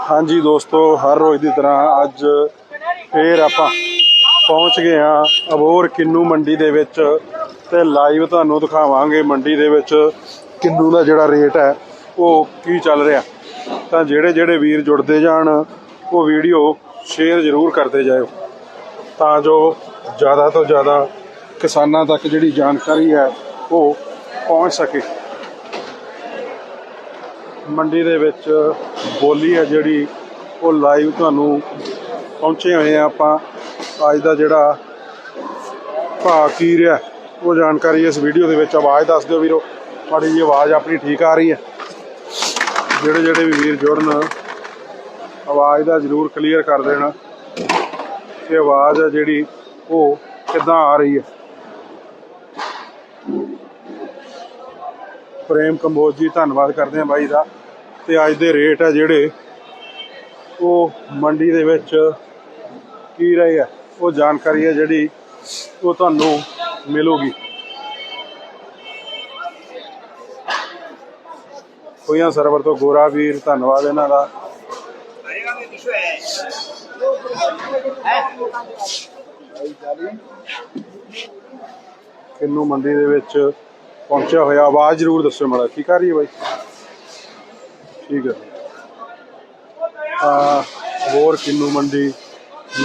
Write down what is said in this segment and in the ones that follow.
ਹਾਂਜੀ ਦੋਸਤੋ, ਹਰ ਰੋਜ਼ ਦੀ ਤਰ੍ਹਾਂ ਅੱਜ ਫੇਰ ਆਪਾਂ ਪਹੁੰਚ ਗਏ ਹਾਂ ਅਬੋਰ ਕਿੰਨੂ ਮੰਡੀ ਦੇ ਵਿੱਚ ਤੇ ਲਾਈਵ ਤੁਹਾਨੂੰ ਦਿਖਾਵਾਂਗੇ ਮੰਡੀ ਦੇ ਵਿੱਚ ਕਿੰਨੂ ਦਾ ਜਿਹੜਾ ਰੇਟ ਹੈ, ਉਹ ਕੀ ਚੱਲ ਰਿਹਾ। ਤਾਂ ਜਿਹੜੇ ਜਿਹੜੇ ਵੀਰ ਜੁੜਦੇ ਜਾਣ, ਉਹ ਵੀਡੀਓ ਸ਼ੇਅਰ ਜ਼ਰੂਰ ਕਰਦੇ ਜਾਇਓ। ਤਾਂ ਜੋ ਜ਼ਿਆਦਾ ਤੋਂ ਜ਼ਿਆਦਾ ਕਿਸਾਨਾਂ ਤੱਕ ਜਿਹੜੀ ਜਾਣਕਾਰੀ ਹੈ, ਉਹ ਪਹੁੰਚ ਸਕੇ। ਮੰਡੀ ਦੇ ਵਿੱਚ ਬੋਲੀ ਹੈ ਜਿਹੜੀ, ਉਹ ਲਾਈਵ ਤੁਹਾਨੂੰ ਪਹੁੰਚੇ ਹੋਏ ਆ ਆਪਾਂ। ਅੱਜ ਦਾ ਜਿਹੜਾ ਭਾਅ ਕੀ ਰਿਹਾ ਉਹ ਜਾਣਕਾਰੀ ਇਸ ਵੀਡੀਓ ਦੇ ਵਿੱਚ ਆਵਾਜ਼ ਦੱਸ ਦਿਓ ਵੀਰੋ। ਤੁਹਾਡੀ ਜੀ ਆਵਾਜ਼ ਆਪਣੀ ਠੀਕ ਆ ਰਹੀ ਹੈ। ਜਿਹੜੇ ਜਿਹੜੇ ਵੀ ਵੀਰ ਜੁੜਨ, ਆਵਾਜ਼ ਦਾ ਜ਼ਰੂਰ ਕਲੀਅਰ ਕਰ ਦੇਣਾ। ਕਿ ਆਵਾਜ਼ ਹੈ ਜਿਹੜੀ, ਉਹ ਕਿੱਦਾਂ ਆ ਰਹੀ ਹੈ? ਪ੍ਰੇਮ ਕੰਬੋਜ ਜੀ, ਧੰਨਵਾਦ ਕਰਦੇ ਹਾਂ ਬਾਈ ਦਾ। ਤੇ ਅੱਜ ਦੇ ਰੇਟ ਆ ਜਿਹੜੇ ਉਹ ਮੰਡੀ ਦੇ ਵਿੱਚ ਕੀ ਰਹੇ ਆ, ਉਹ ਜਾਣਕਾਰੀ ਹੈ ਜਿਹੜੀ ਉਹ ਤੁਹਾਨੂੰ ਮਿਲੂਗੀ। ਹੋਈਆਂ ਸਰਵਰ ਤੋਂ ਗੋਰਾ ਵੀਰ, ਧੰਨਵਾਦ ਇਹਨਾਂ ਦਾ। ਕਿੰਨੂ ਮੰਡੀ ਦੇ ਵਿੱਚ ਪਹੁੰਚਿਆ ਹੋਇਆ, ਆਵਾਜ਼ ਜ਼ਰੂਰ ਦੱਸੋ ਮਾੜਾ, ਕੀ ਕਰ ਰਹੀ ਹੈ ਬਾਈ? ਠੀਕ ਹੈ। ਆ, ਹੋਰ ਕਿੰਨੂ ਮੰਡੀ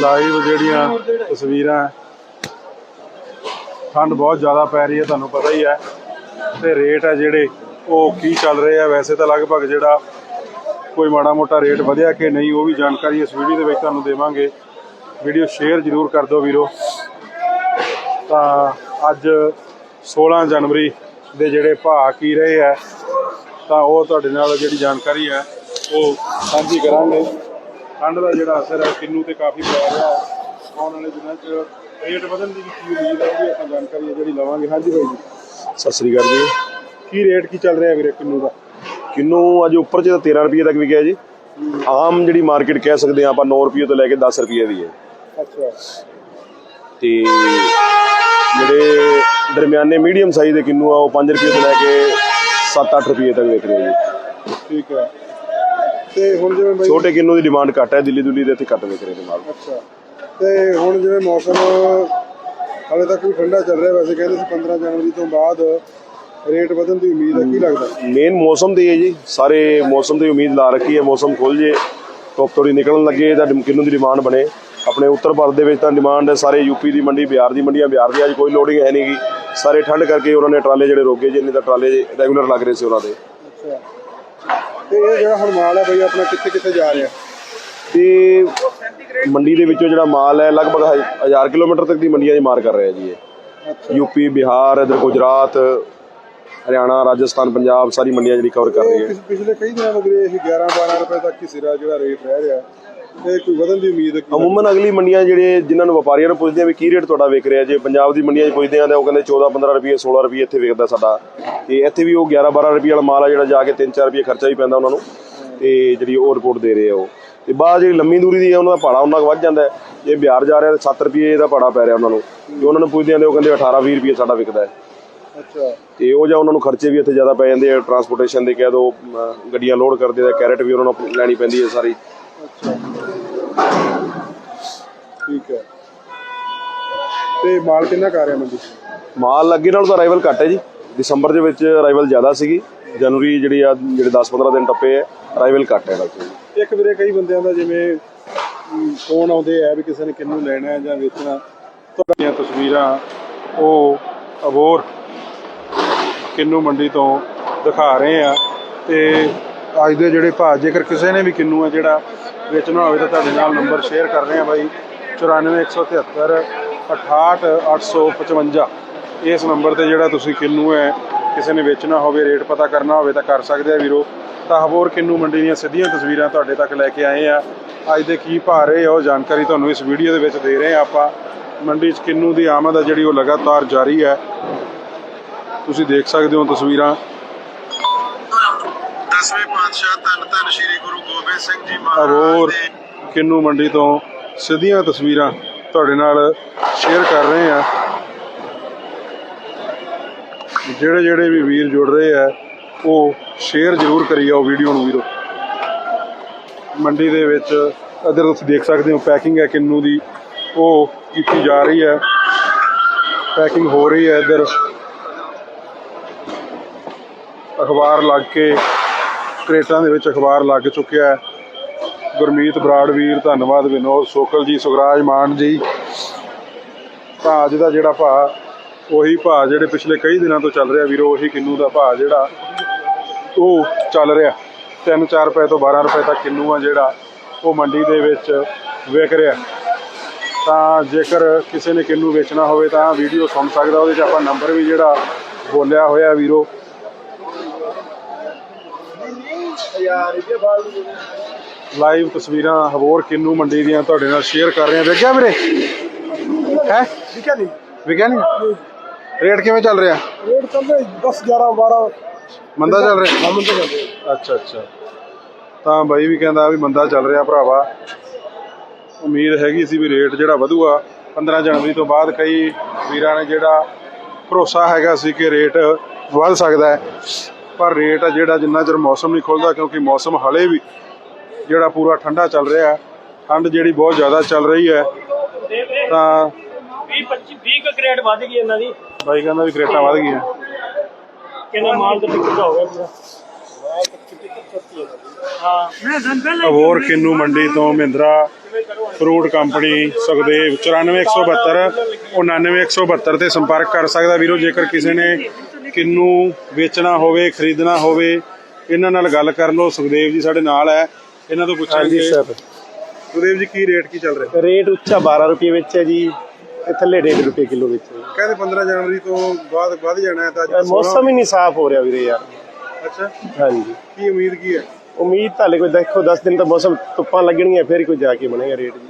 ਲਾਈਵ ਜਿਹੜੀਆਂ ਤਸਵੀਰਾਂ ਠੰਡ ਬਹੁਤ ਜ਼ਿਆਦਾ ਪੈ ਰਹੀ ਹੈ, ਤੁਹਾਨੂੰ ਪਤਾ ਹੀ ਹੈ। ਤੇ ਰੇਟ ਹੈ ਜਿਹੜੇ, ਉਹ ਕੀ ਚੱਲ ਰਹੇ ਆ? ਵੈਸੇ ਤਾਂ ਲਗਭਗ ਜਿਹੜਾ ਕੋਈ ਮਾੜਾ ਮੋਟਾ ਰੇਟ ਵਧਿਆ ਕਿ ਨਹੀਂ, ਉਹ ਵੀ ਜਾਣਕਾਰੀ ਇਸ ਵੀਡੀਓ ਦੇ ਵਿੱਚ ਤੁਹਾਨੂੰ ਦੇਵਾਂਗੇ। ਵੀਡੀਓ ਸ਼ੇਅਰ ਜ਼ਰੂਰ ਕਰ ਦਿਓ ਵੀਰੋ। ਤਾਂ ਅੱਜ 16 ਜਨਵਰੀ ਦੇ ਜਿਹੜੇ ਭਾਅ ਕੀ ਰਹੇ ਆ ਤਾਂ ਉਹ ਤੁਹਾਡੇ ਨਾਲ ਜਿਹੜੀ ਜਾਣਕਾਰੀ ਹੈ ਉਹ ਸਾਂਝੀ ਕਰਾਂਗੇ। ਠੰਡ ਦਾ ਜਿਹੜਾ ਅਸਰ ਹੈ ਕਿੰਨੂ ਤੇ ਕਾਫੀ ਪੈ ਰਿਹਾ ਹੈ। ਆਉਣ ਵਾਲੇ ਦਿਨਾਂ 'ਚ ਰੇਟ ਵਧਣ ਦੀ ਵੀ ਕੀ ਉਮੀਦ ਹੈ ਵੀ ਆਪਾਂ ਜਾਣਕਾਰੀ ਹੈ ਜਿਹੜੀ ਲਵਾਂਗੇ। ਹਾਂਜੀ ਬਾਈ ਜੀ। ਸਤਿ ਸ੍ਰੀ ਅਕਾਲ ਜੀ। ਕੀ ਰੇਟ ਕੀ ਚੱਲ ਰਿਹਾ ਵੀਰੇ ਕਿੰਨੂ ਦਾ? ਕਿੰਨੂ ਅੱਜ ਉੱਪਰ ਚ ਤਾਂ 13 ਰੁਪਏ ਤੱਕ ਵਿਕਿਆ ਜੀ। ਆਮ ਜਿਹੜੀ ਮਾਰਕੀਟ ਕਹਿ ਸਕਦੇ ਆ ਆਪਾਂ 9 ਰੁਪਏ ਤੋਂ ਲੈ ਕੇ 10 ਰੁਪਏ ਦੀ ਹੈ। ਅੱਛਾ। ਤੇ ਜਿਹੜੇ ਦਰਮਿਆਨੇ ਮੀਡੀਅਮ ਸਾਈਜ਼ ਦੇ ਕਿੰਨੂ ਆ ਉਹ 5 ਰੁਪਏ ਤੋਂ ਲੈ ਕੇ 7-8 ਰੁਪਏ ਤੱਕ ਵਿਕ ਰਹੇ ਜੀ। ਠੀਕ ਹੈ। ਤੇ ਹੁਣ ਜਿਵੇਂ ਬਾਈ ਛੋਟੇ ਕਿੰਨੂ ਦੀ ਡਿਮਾਂਡ ਘੱਟ ਹੈ ਦਿੱਲੀ ਦੁੱਲੀ ਦੇ ਇੱਥੇ ਘੱਟ ਵਿਕ ਰਹੇ ਨੇ ਮਾਲ। ਅੱਛਾ। ਤੇ ਹੁਣ ਜਿਵੇਂ ਮੌਸਮ ਹਾਲੇ ਤੱਕ ਵੀ ਠੰਡਾ ਚੱਲ ਰਿਹਾ ਵੈਸੇ ਕਹਿੰਦੇ ਸੀ 15 ਜਨਵਰੀ ਤੋਂ ਬਾਅਦ ਰੇਟ ਵਧਣ ਦੀ ਉਮੀਦ ਹੈ ਕੀ ਲੱਗਦਾ? ਮੇਨ ਮੌਸਮ ਦੀ ਹੈ ਜੀ ਸਾਰੇ ਮੌਸਮ ਦੀ ਉਮੀਦ ਲਾ ਰੱਖੀ ਹੈ ਮੌਸਮ ਖੁੱਲ ਜੇ ਧੁੱਪ ਥੋੜੀ ਨਿਕਲਣ ਲੱਗੇ ਤਾਂ ਕਿੰਨੂ ਦੀ ਡਿਮਾਂਡ ਬਣੇ। ਆਪਣੇ ਉੱਤਰ ਭਾਰਤ ਦੇ ਵਿੱਚ ਤਾਂ ਡਿਮਾਂਡ ਹੈ ਸਾਰੇ ਯੂਪੀ ਦੀ ਮੰਡੀ ਬਿਹਾਰ ਦੀ ਮੰਡੀਆਂ ਬਿਹਾਰ ਦੀ ਅੱਜ ਕੋਈ ਲੋਡਿੰਗ ਹੈ ਨਹੀਂਗੀ। ਸਾਰੇ ਠੰਡ ਕਰਕੇ ਉਹਨਾਂ ਨੇ ਟਰਾਲੇ ਜਿਹੜੇ ਰੋਕੇ ਜੇ ਨਹੀਂ ਤਾਂ ਟਰਾਲੇ ਰੈਗੂਲਰ ਲੱਗ ਰਹੇ ਸੀ ਉਹਨਾਂ ਦੇ। ਤੇ ਇਹ ਜਿਹੜਾ ਹੁਣ ਮਾਲ ਹੈ ਬਈ ਆਪਣਾ ਕਿੱਥੇ ਕਿੱਥੇ ਜਾ ਰਿਹਾ? ਤੇ ਮੰਡੀ ਦੇ ਵਿੱਚੋਂ ਜਿਹੜਾ ਮਾਲ ਹੈ ਲਗਭਗ 1000 ਕਿਲੋਮੀਟਰ ਤੱਕ ਦੀ ਮੰਡੀਆਂ 'ਚ ਮਾਰ ਕਰ ਰਿਹਾ ਜੀ ਇਹ। ਯੂਪੀ ਬਿਹਾਰ ਇਧਰ ਗੁਜਰਾਤ ਹਰਿਆਣਾ ਰਾਜਸਥਾਨ ਪੰਜਾਬ ਸਾਰੀ ਮੰਡੀਆਂ ਜਿਹੜੀ ਕਵਰ ਕਰ ਰਹੀ ਹੈ। ਪਿਛ- ਪਿਛਲੇ ਕਈ ਦਿਨਾਂ ਮਗਰੇ ਇਹ 11 12 ਰੁਪਏ ਤੱਕ ਹੀ ਸਿਰਾ ਜਿਹੜਾ ਰੇਟ ਰਹਿ ਰਿਹਾ। ਤੇ ਕੋਈ ਵਧਣ ਦੀ ਉਮੀਦ ਹੈ? ਕੀ ਅਮੂਮਨ ਅਗਲੀ ਮੰਡੀਆਂ ਜਿਹੜੇ ਜਿਨ੍ਹਾਂ ਨੂੰ ਵਪਾਰੀਆਂ ਨੂੰ ਪੁੱਛਦੇ ਆ ਵੀ ਕੀ ਰੇਟ ਤੁਹਾਡਾ ਵਿਕ ਰਿਹਾ? ਜੇ ਪੰਜਾਬ ਦੀ ਮੰਡੀਆਂ 'ਚ ਪੁੱਛਦੇ ਆ ਤਾਂ ਉਹ ਕਹਿੰਦੇ 14 15 ਰੁਪਏ 16 ਰੁਪਏ ਇੱਥੇ ਵਿਕਦਾ ਸਾਡਾ। ਤੇ ਇੱਥੇ ਵੀ ਉਹ 11 12 ਰੁਪਏ ਵਾਲਾ ਮਾਲ ਆ ਜਿਹੜਾ ਜਾ ਕੇ 3 4 ਰੁਪਏ ਖਰਚਾ ਵੀ ਪੈਂਦਾ ਉਹਨਾਂ ਨੂੰ। ਤੇ ਜਿਹੜੀ ਉਹ ਰਿਪੋਰਟ ਦੇ ਰਹੇ ਆ ਉਹ। ਤੇ ਬਾਅਦ ਜਿਹੜੀ ਲੰਮੀ ਦੂਰੀ ਦੀ ਹੈ ਉਹਨਾਂ ਦਾ ਭਾੜਾ ਉਹਨਾਂ ਕੁ ਵੱਧ ਜਾਂਦਾ ਹੈ। ਜੇ ਬਿਹਾਰ ਜਾ ਰਿਹਾ ਤਾਂ 7 ਰੁਪਏ ਦਾ ਭਾੜਾ ਪੈ ਰਿਹਾ ਉਹਨਾਂ ਨੂੰ। ਜੇ ਉਹਨਾਂ ਨੂੰ ਪੁੱਛਦੇ ਆ ਤਾਂ ਉਹ ਕਹਿੰਦੇ 18 20 ਰੁਪਏ ਸਾਡਾ ਵਿਕਦਾ ਹੈ। ਅੱਛਾ। ਤੇ ਉਹ ਜਾਂ ਉਹਨਾਂ ਨੂੰ ਖਰਚੇ ਵੀ ਇੱਥੇ ਜ਼ਿਆਦਾ ਪੈ ਜਾਂਦੇ ਆ ਟਰਾਂਸਪੋਰਟੇਸ਼ਨ ਦੇ ਕਹਿ ਦੋ ਗੱਡੀਆਂ ਲੋਡ ਕਰਦੇ ਆ ਕੈਰਟ ਵੀ ਉਹਨਾਂ ਨੂੰ ਲੈਣੀ ਪੈਂਦੀ ਹੈ ਸਾਰੀ। ਅੱਛਾ। ਠੀਕ ਹੈ। ਤੇ ਮਾਲ ਕਿੰਨਾ ਕਰ ਰਿਹਾ ਮੰਡੀ? ਮਾਲ ਅੱਗੇ ਨਾਲੋਂ ਤਾਂ ਅਰਾਈਵਲ ਘੱਟ ਹੈ ਜੀ। ਦਸੰਬਰ ਦੇ ਵਿੱਚ ਅਰਾਈਵਲ ਜ਼ਿਆਦਾ ਸੀਗੀ। ਜਨਵਰੀ ਜਿਹੜੀ ਆ ਜਿਹੜੇ 10-15 ਦਿਨ ਟੱਪੇ ਹੈ ਅਰਾਈਵਲ ਘੱਟ ਹੈ ਡਾਕਟਰ ਇੱਕ ਵੀਰੇ ਕਈ ਬੰਦਿਆਂ ਦਾ ਜਿਵੇਂ ਫੋਨ ਆਉਂਦੇ ਆ ਵੀ ਕਿਸੇ ਨੇ ਕਿੰਨੂੰ ਲੈਣਾ ਹੈ ਜਾਂ ਵੇਚਣਾ। ਤੁਹਾਡੀਆਂ ਤਸਵੀਰਾਂ ਉਹ ਅਬੋਰ ਕਿੰਨੂ ਮੰਡੀ ਤੋਂ ਦਿਖਾ ਰਹੇ ਆ ਤੇ ਅੱਜ ਦੇ ਜਿਹੜੇ ਭਾਅ, ਜੇਕਰ ਕਿਸੇ ਨੇ ਵੀ ਕਿੰਨੂ ਆ ਜਿਹੜਾ ਵੇਚਣਾ ਹੋਵੇ ਤਾਂ ਤੁਹਾਡੇ ਨਾਲ ਨੰਬਰ ਸ਼ੇਅਰ ਕਰ ਰਹੇ ਆ ਬਾਈ। 94173 68855 ਇਸ ਨੰਬਰ ਤੇ ਜਿਹੜਾ ਤੁਸੀਂ ਕਿੰਨੂ ਹੈ, ਕਿਸੇ ਨੇ ਵੇਚਣਾ ਹੋਵੇ, ਰੇਟ ਪਤਾ ਕਰਨਾ ਹੋਵੇ ਤਾਂ ਕਰ ਸਕਦੇ ਆ ਵੀਰੋ। ਤਾਂ ਹਬੋਰ ਕਿੰਨੂ ਮੰਡੀ ਦੀਆਂ ਸਿੱਧੀਆਂ ਤਸਵੀਰਾਂ ਤੁਹਾਡੇ ਤੱਕ ਲੈ ਕੇ ਆਏ ਆ। ਅੱਜ ਦੇ ਕੀ ਭਾਅ ਰਹੇ ਆ, ਉਹ ਜਾਣਕਾਰੀ ਤੁਹਾਨੂੰ ਇਸ ਵੀਡੀਓ ਦੇ ਵਿੱਚ ਦੇ ਰਹੇ ਆ ਆਪਾਂ। ਮੰਡੀ 'ਚ ਕਿੰਨੂ ਦੀ ਆਮਦ ਆ ਜਿਹੜੀ ਉਹ ਲਗਾਤਾਰ ਜਾਰੀ ਹੈ। ਤੁਸੀਂ ਦੇਖ ਸਕਦੇ ਹੋ ਤਸਵੀਰਾਂ। ਦਸਵੇਂ ਪਾਤਸ਼ਾਹ ਧੰਨ ਧੰਨ ਸ੍ਰੀ ਗੁਰੂ ਗੋਬਿੰਦ ਸਿੰਘ ਜੀ ਮਹਾਰਾਜ ਦੇ ਕਿੰਨੂ ਮੰਡੀ ਤੋਂ ਸਿੱਧੀਆਂ ਤਸਵੀਰਾਂ ਤੁਹਾਡੇ ਨਾਲ ਸ਼ੇਅਰ ਕਰ ਰਹੇ ਆ ਜਿਹੜੇ ਜਿਹੜੇ ਵੀ ਵੀਰ ਜੁੜ ਰਹੇ ਆ ਉਹ ਸ਼ੇਅਰ ਜ਼ਰੂਰ ਕਰੀ ਜਾਓ ਵੀਡੀਓ ਨੂੰ ਵੀਰੋ ਮੰਡੀ ਦੇ ਵਿੱਚ ਇੱਧਰ ਤੁਸੀਂ ਦੇਖ ਸਕਦੇ ਹੋ ਪੈਕਿੰਗ ਹੈ ਕਿੰਨੂ ਦੀ। ਉਹ ਕੀਤੀ ਜਾ ਰਹੀ ਹੈ। ਪੈਕਿੰਗ ਹੋ ਰਹੀ ਹੈ ਇੱਧਰ। ਅਖਬਾਰ ਲੱਗ ਕੇ, ਕ੍ਰੇਟਾਂ ਦੇ ਵਿੱਚ ਅਖਬਾਰ ਲੱਗ ਚੁੱਕਿਆ ਹੈ। ਗੁਰਮੀਤ ਬਰਾੜ ਵੀਰ ਧੰਨਵਾਦ ਵਿਨੋਦ, ਸੋਕਲ ਜੀ, ਸੁਖਰਾਜ ਮਾਨ ਜੀ। ਤਾਂ ਅੱਜ ਦਾ ਜਿਹੜਾ ਭਾਅ, ਉਹੀ ਭਾਅ ਜਿਹੜੇ ਪਿਛਲੇ ਕਈ ਦਿਨਾਂ ਤੋਂ ਚੱਲ ਰਿਹਾ ਵੀਰੋ, ਉਹੀ ਕਿੰਨੂ ਦਾ ਭਾਅ ਜਿਹੜਾ ਉਹ ਚੱਲ ਰਿਹਾ। 3-4 ਰੁਪਏ ਤੋਂ 12 ਰੁਪਏ ਤੱਕ ਕਿੰਨੂ ਆ ਜਿਹੜਾ ਉਹ ਮੰਡੀ ਦੇ ਵਿੱਚ ਵਿਕ ਰਿਹਾ। ਤਾਂ ਜੇਕਰ ਕਿਸੇ ਨੇ ਕਿੰਨੂ ਵੇਚਣਾ ਹੋਵੇ ਤਾਂ ਵੀਡੀਓ ਸੁਣ ਸਕਦਾ, ਉਹਦੇ 'ਚ ਆਪਾਂ ਨੰਬਰ ਵੀ ਜਿਹੜਾ ਬੋਲਿਆ ਹੋਇਆ ਵੀਰੋ ਲਾਈਵ ਤਸਵੀਰਾਂ ਹਬੋਰ ਕਿੰਨੂ ਮੰਡੀ ਦੀਆਂ ਤੁਹਾਡੇ ਨਾਲ ਸ਼ੇਅਰ ਕਰ ਰਹੇ ਹਾਂ। ਵੇਖਿਆ ਵੀਰੇ? ਹੈ? ਹੈ ਨਹੀਂ। ਵਿਕਿਆ ਨਹੀਂ? ਰੇਟ ਕਿਵੇਂ ਚੱਲ ਰਿਹਾ? ਰੇਟ ਚੱਲ ਰਿਹਾ 10 11 12 ਮੰਦਾ ਚੱਲ ਰਿਹਾ? ਹਮਨ ਤੇ ਜਾਂਦੇ ਅੱਛਾ ਅੱਛਾ। ਤਾਂ ਬਾਈ ਵੀ ਕਹਿੰਦਾ ਵੀ ਮੰਦਾ ਚੱਲ ਰਿਹਾ ਭਰਾਵਾ। ਉਮੀਦ ਹੈਗੀ ਸੀ ਵੀ ਰੇਟ ਜਿਹੜਾ ਵਧੂਗਾ 15 ਜਨਵਰੀ ਤੋਂ ਬਾਅਦ ਕਈ ਵੀਰਾਂ ਨੇ ਜਿਹੜਾ ਭਰੋਸਾ ਹੈਗਾ ਸੀ ਕਿ ਰੇਟ ਵੱਧ ਸਕਦਾ ਹੈ। ਪਰ ਰੇਟ ਆ ਜਿਹੜਾ ਜਿੰਨਾ ਚਿਰ ਮੌਸਮ ਨਹੀਂ ਖੁੱਲਦਾ ਕਿਉਂਕਿ ਮੌਸਮ ਹਲੇ ਵੀ ਜਿਹੜਾ ਪੂਰਾ ਠੰਡਾ ਚੱਲ ਰਿਹਾ ਹੈ। ਠੰਡ ਜਿਹੜੀ ਬਹੁਤ ਜ਼ਿਆਦਾ ਚੱਲ ਰਹੀ ਹੈ ਤਾਂ 20 25 20 ਕੁ ਗ੍ਰੇਡ ਵੱਧ ਗਈ ਇਹਨਾਂ ਦੀ। ਬਾਈ ਕਹਿੰਦਾ ਵੀ ਕਰੇਟਾਂ ਵੱਧ ਗਈਆਂ। ਕਹਿੰਦਾ ਮਾਲ ਤਾਂ ਟਿਕਟ ਹੋ ਗਿਆ ਪੂਰਾ। ਹਾਂ। ਮੈਂ ਦਨ ਪਹਿਲਾਂ ਅਬੋਰ ਕਿੰਨੂ ਮੰਡੀ ਤੋਂ ਮਹਿੰਦਰਾ ਫਰੂਟ ਕੰਪਨੀ ਸੁਖਦੇਵ 94172 99172 ਤੇ ਸੰਪਰਕ ਕਰ ਸਕਦਾ। ਵੀਰੋ ਜੇਕਰ ਕਿਸੇ ਨੇ ਕਿੰਨੂ ਵੇਚਣਾ ਹੋਵੇ ਖਰੀਦਣਾ ਹੋਵੇ ਇਹਨਾਂ ਨਾਲ ਗੱਲ ਕਰ ਲਓ। ਸੁਖਦੇਵ ਜੀ ਸਾਡੇ ਨਾਲ ਹੈ। ਇਹਨਾਂ ਤੋਂ ਪੁੱਛਾਂਗੇ। ਸੁਖਦੇਵ ਜੀ ਕੀ ਰੇਟ ਕੀ ਚੱਲ ਰਿਹਾ? ਰੇਟ ਉੱਚਾ 12 ਰੁਪਏ ਵਿੱਚ ਹੈ ਜੀ। ਤੇ ਥੱਲੇ 1.5 ਰੁਪਏ ਕਿਲੋ ਵਿੱਚ ਹੈ। ਕਹਿੰਦੇ 15 ਜਨਵਰੀ ਤੋਂ ਬਾਅਦ ਵੱਧ ਜਾਣਾ ਹੈ ਤਾਂ ਅੱਜ ਮੌਸਮ ਹੀ ਨਹੀਂ ਸਾਫ਼ ਹੋ ਰਿਹਾ ਵੀਰੇ ਯਾਰ। ਅੱਛਾ। ਹਾਂਜੀ। ਕੀ ਉਮੀਦ ਕੀ ਹੈ? ਉਮੀਦ ਤਾਂ ਹਲੇ ਕੋਈ ਦੇਖੋ 10 ਦਿਨ ਤਾਂ ਮੌਸਮ ਧੁੱਪਾਂ ਲੱਗਣਗੀਆਂ ਫਿਰ ਕੋਈ ਜਾ ਕੇ ਬਣੇਗਾ ਰੇਟ ਜੀ।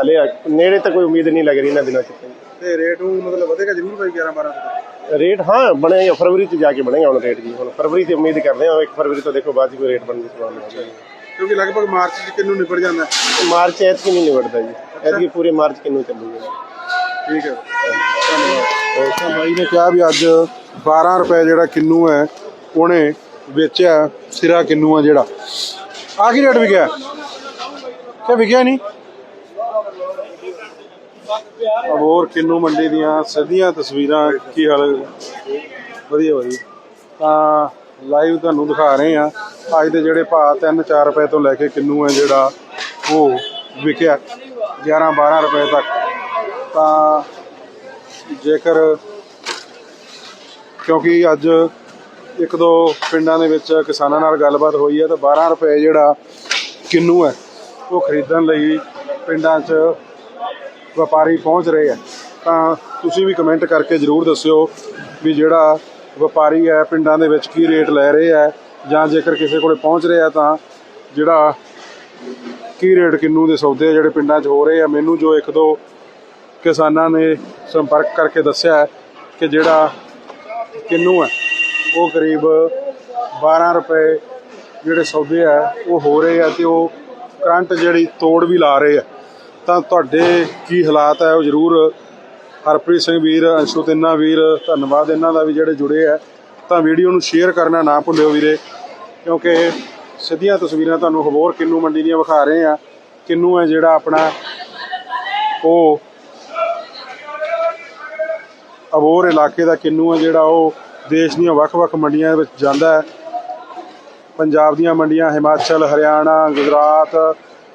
ਹਲੇ ਨੇੜੇ ਤਾਂ ਕੋਈ ਉਮੀਦ ਨਹੀਂ ਲੱਗ ਰਹੀ ਇਹਨਾਂ ਦਿਨਾਂ ਚ। ਤਾਂ ਤੇ ਰੇਟ ਨੂੰ ਮਤਲਬ ਵਧੇਗਾ? ਜ਼ਰੂਰ ਭਾਈ 11 12 ਤੱਕ ਰੇਟ ਹਾਂ ਬਣੇਗਾ ਫਰਵਰੀ ਚ ਜਾ ਕੇ ਬਣੇਗਾ ਹੁਣ ਰੇਟ ਜੀ ਹੁਣ ਫਰਵਰੀ ਤੇ ਉਮੀਦ ਕਰਦੇ ਹਾਂ 1 ਫਰਵਰੀ ਤੋਂ ਦੇਖੋ ਬਾਅਦ ਚ ਕੋਈ ਰੇਟ ਬਣਨ ਦੀ ਸੰਭਾਵਨਾ ਹੈ ਕਿਉਂਕਿ ਲਗਭਗ ਮਾਰਚ ਚ ਕਿੰਨੂ ਨਿਬੜ ਜਾਂਦਾ? ਹੈ। ਮਾਰਚ ਐਤਕੀ ਨਹੀਂ ਨਿਵੜਦਾ ਜੀ ਐਤਕੀ ਪੂਰੇ ਮਾਰਚ ਕਿੰਨੂੰ ਚੱਲੂਗਾ ਠੀਕ ਹੈ। ਧੰਨਵਾਦ। ਤਾਂ ਬਾਈ ਨੇ ਕਿਹਾ ਵੀ ਅੱਜ 12 ਰੁਪਏ ਜਿਹੜਾ ਕਿੰਨੂ ਹੈ ਉਹਨੇ ਵੇਚਿਆ ਸਿਰਾ ਕਿੰਨੂ ਆ ਜਿਹੜਾ। ਆ ਕੀ ਰੇਟ ਵਿਕਿਆ। ਕਿ ਵਿਕਿਆ ਨਹੀਂ? ਹੋਰ ਕਿੰਨੂ ਮੰਡੀ ਦੀਆਂ ਸਿੱਧੀਆਂ ਤਸਵੀਰਾਂ, ਕੀ ਹਾਲ ਵਧੀਆ ਵਧੀਆ ਤਾਂ ਲਾਈਵ ਤੁਹਾਨੂੰ ਦਿਖਾ ਰਹੇ ਆ ਅੱਜ ਦੇ ਜਿਹੜੇ ਭਾਅ 3-4 ਰੁਪਏ ਤੋਂ ਲੈ ਕੇ ਕਿੰਨੂ ਹੈ ਜਿਹੜਾ, ਉਹ ਵਿਕਿਆ 11-12 ਰੁਪਏ ਤੱਕ। ਤਾਂ ਜੇਕਰ ਕਿਉਂਕਿ ਅੱਜ ਇੱਕ ਦੋ ਪਿੰਡਾਂ ਦੇ ਵਿੱਚ ਕਿਸਾਨਾਂ ਨਾਲ ਗੱਲਬਾਤ ਹੋਈ ਹੈ, ਤਾਂ 12 ਰੁਪਏ ਜਿਹੜਾ ਕਿੰਨੂ ਹੈ, ਉਹ ਖਰੀਦਣ ਲਈ ਪਿੰਡਾਂ 'ਚ ਵਪਾਰੀ ਪਹੁੰਚ ਰਹੇ ਆ, ਤਾਂ ਤੁਸੀਂ ਵੀ ਕਮੈਂਟ ਕਰਕੇ ਜਰੂਰ ਦੱਸਿਓ ਵੀ ਜਿਹੜਾ ਵਪਾਰੀ ਹੈ, ਪਿੰਡਾਂ ਦੇ ਵਿੱਚ ਕੀ ਰੇਟ ਲੈ ਰਹੇ ਆ, ਜਾਂ ਜੇਕਰ ਕਿਸੇ ਕੋਲੇ ਪਹੁੰਚ ਰਿਹਾ ਤਾਂ ਜਿਹੜਾ ਕੀ ਰੇਟ ਕਿੰਨੂ ਦੇ ਸੌਦੇ ਜਿਹੜੇ ਪਿੰਡਾਂ 'ਚ ਹੋ ਰਹੇ ਆ। ਮੈਨੂੰ ਜੋ ਇੱਕ ਦੋ ਕਿਸਾਨਾਂ ਨੇ ਸੰਪਰਕ ਕਰਕੇ ਦੱਸਿਆ ਕਿ ਜਿਹੜਾ ਕਿੰਨੂ ਹੈ ਉਹ ਕਰੀਬ 12 ਰੁਪਏ ਜਿਹੜੇ ਸੌਦੇ ਆ, ਉਹ ਹੋ ਰਹੇ ਆ ਤੇ ਉਹ ਕਰੰਟ ਜਿਹੜੀ ਤੋੜ ਵੀ ਲਾ ਰਹੇ ਆ। ਤਾਂ ਤੁਹਾਡੇ ਕੀ ਹਾਲਾਤ ਹੈ ਉਹ ਜ਼ਰੂਰ ਹਰਪ੍ਰੀਤ ਸਿੰਘ ਵੀਰ, ਅੰਸ਼ੂ ਤਿੰਨਾ ਵੀਰ, ਧੰਨਵਾਦ ਇਹਨਾਂ ਦਾ ਵੀ ਜਿਹੜੇ ਜੁੜੇ ਆ। ਤਾਂ ਵੀਡੀਓ ਨੂੰ ਸ਼ੇਅਰ ਕਰਨਾ ਨਾ ਭੁੱਲਿਓ ਵੀਰੇ, ਕਿਉਂਕਿ ਸਿੱਧੀਆਂ ਤਸਵੀਰਾਂ ਤੁਹਾਨੂੰ ਹਬੋਰ ਕਿੰਨੂ ਮੰਡੀ ਦੀਆਂ ਵਿਖਾ ਰਹੇ ਆ। ਕਿੰਨੂ ਹੈ ਜਿਹੜਾ ਆਪਣਾ ਉਹ ਅਬੋਰ ਇਲਾਕੇ ਦਾ ਕਿੰਨੂ ਹੈ ਜਿਹੜਾ ਉਹ ਦੇਸ਼ ਦੀਆਂ ਵੱਖ-ਵੱਖ ਮੰਡੀਆਂ ਵਿੱਚ ਜਾਂਦਾ ਹੈ। ਪੰਜਾਬ ਦੀਆਂ ਮੰਡੀਆਂ ਹਿਮਾਚਲ, ਹਰਿਆਣਾ, ਗੁਜਰਾਤ,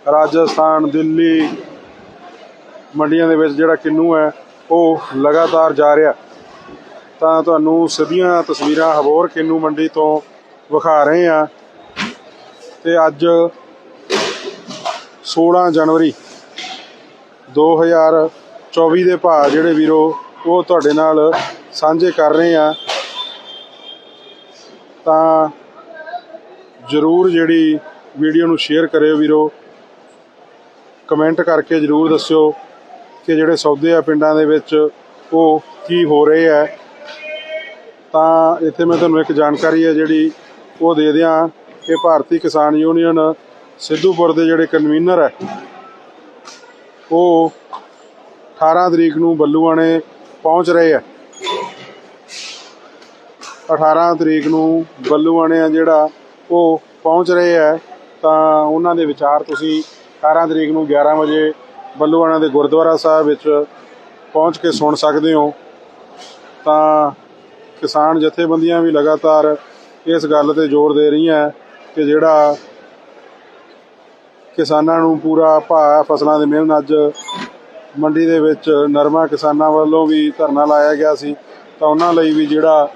ਰਾਜਸਥਾਨ, ਦਿੱਲੀ ਮੰਡੀਆਂ ਦੇ ਵਿੱਚ ਜਿਹੜਾ ਕਿੰਨੂ ਹੈ, ਉਹ ਲਗਾਤਾਰ ਜਾ ਰਿਹਾ। ਤਾਂ ਤੁਹਾਨੂੰ ਸਿੱਧੀਆਂ ਤਸਵੀਰਾਂ ਹਬੋਰ ਕਿੰਨੂ ਮੰਡੀ ਤੋਂ ਵਿਖਾ ਰਹੇ ਆ ਤੇ ਅੱਜ 16 ਜਨਵਰੀ 2024 ਦੇ ਭਾਅ ਜਿਹੜੇ ਵੀਰੋ, ਉਹ ਤੁਹਾਡੇ ਨਾਲ ਸਾਂਝੇ ਕਰ ਰਹੇ ਆ ਤਾਂ ਜਰੂਰ ਜਿਹੜੀ ਵੀਡੀਓ ਨੂੰ ਸ਼ੇਅਰ ਕਰਿਓ ਵੀਰੋ। ਕਮੈਂਟ ਕਰਕੇ ਜਰੂਰ ਦੱਸਿਓ। ਕਿ ਜਿਹੜੇ ਸੌਦੇ ਆ ਪਿੰਡਾਂ ਦੇ ਵਿੱਚ ਉਹ ਕੀ ਹੋ ਰਹੇ ਆ। ਤਾਂ ਇੱਥੇ ਮੈਂ ਤੁਹਾਨੂੰ ਇੱਕ ਜਾਣਕਾਰੀ ਹੈ ਜਿਹੜੀ ਉਹ ਦੇ ਦਿਆਂ ਕਿ ਭਾਰਤੀ ਕਿਸਾਨ ਯੂਨੀਅਨ ਸਿੱਧੂਪੁਰ ਦੇ ਜਿਹੜੇ ਕਨਵੀਨਰ ਹੈ, ਉਹ 18 ਤਰੀਕ ਨੂੰ ਬੱਲੂਆਣੇ ਪਹੁੰਚ ਰਹੇ ਆ। 18 ਤਰੀਕ ਨੂੰ ਬੱਲੂਆਣੇ ਆ ਜਿਹੜਾ ਉਹ ਪਹੁੰਚ ਰਹੇ ਹੈ ਤਾਂ ਉਹਨਾਂ ਦੇ ਵਿਚਾਰ ਤੁਸੀਂ 18 ਤਰੀਕ ਨੂੰ 11 ਵਜੇ ਬੱਲੂਆਣਾ ਦੇ ਗੁਰਦੁਆਰਾ ਸਾਹਿਬ ਵਿੱਚ ਪਹੁੰਚ ਕੇ ਸੁਣ ਸਕਦੇ ਹੋ। ਤਾਂ ਕਿਸਾਨ ਜਥੇਬੰਦੀਆਂ ਵੀ ਲਗਾਤਾਰ ਇਸ ਗੱਲ ਤੇ ਜ਼ੋਰ ਦੇ ਰਹੀਆਂ ਕਿ ਜਿਹੜਾ ਕਿਸਾਨਾਂ ਨੂੰ ਪੂਰਾ ਭਾਅ ਫਸਲਾਂ ਦੇ ਮਿਲਣ ਅੱਜ ਮੰਡੀ ਦੇ ਵਿੱਚ ਨਰਮਾ ਕਿਸਾਨਾਂ ਵੱਲੋਂ ਵੀ ਧਰਨਾ ਲਾਇਆ ਗਿਆ ਸੀ। ਤਾਂ ਉਹਨਾਂ ਲਈ ਵੀ ਜਿਹੜਾ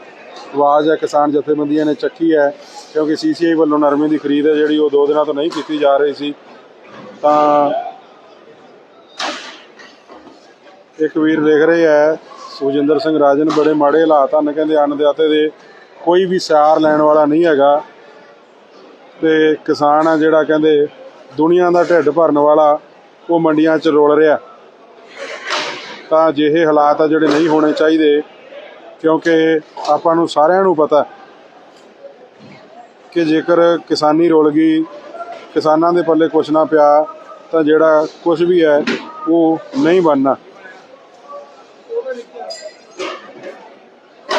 ਆਵਾਜ਼ ਹੈ ਕਿਸਾਨ ਜਥੇਬੰਦੀਆਂ ਨੇ ਚੱਕੀ ਹੈ ਕਿਉਂਕਿ ਸੀਸੀਆਈ ਵੱਲੋਂ ਨਰਮੇ ਦੀ ਖਰੀਦ ਹੈ ਜਿਹੜੀ ਉਹ ਦੋ ਦਿਨਾਂ ਤੋਂ ਨਹੀਂ ਕੀਤੀ ਜਾ ਰਹੀ ਸੀ। ਤਾਂ ਇੱਕ ਵੀਰ ਲਿਖ ਰਹੇ ਹੈ ਸੁਜਿੰਦਰ ਸਿੰਘ ਰਾਜਨ, ਬੜੇ ਮਾੜੇ ਹਾਲਾਤ ਹਨ, ਕਹਿੰਦੇ ਅੰਨਦਾਤੇ ਦੇ ਕੋਈ ਵੀ ਸਿਆਰ ਲੈਣ ਵਾਲਾ ਨਹੀਂ ਹੈਗਾ। ਤੇ ਕਿਸਾਨ ਆ ਜਿਹੜਾ ਕਹਿੰਦੇ, ਦੁਨੀਆ ਦਾ ਢਿੱਡ ਭਰਨ ਵਾਲਾ, ਉਹ ਮੰਡੀਆਂ 'ਚ ਰੋਲ ਰਿਹਾ। ਤਾਂ ਅਜਿਹੇ ਹਾਲਾਤ ਆ ਜਿਹੜੇ ਨਹੀਂ ਹੋਣੇ ਚਾਹੀਦੇ, ਕਿਉਂਕਿ ਆਪਾਂ ਨੂੰ ਸਾਰਿਆਂ ਨੂੰ ਪਤਾ ਕਿ ਜੇਕਰ ਕਿਸਾਨੀ ਰੁਲ ਗਈ, ਕਿਸਾਨਾਂ ਦੇ ਪੱਲੇ ਕੁਛ ਨਾ ਪਿਆ, ਤਾਂ ਜਿਹੜਾ ਕੁਝ ਵੀ ਹੈ, ਉਹ ਨਹੀਂ ਬਣਨਾ।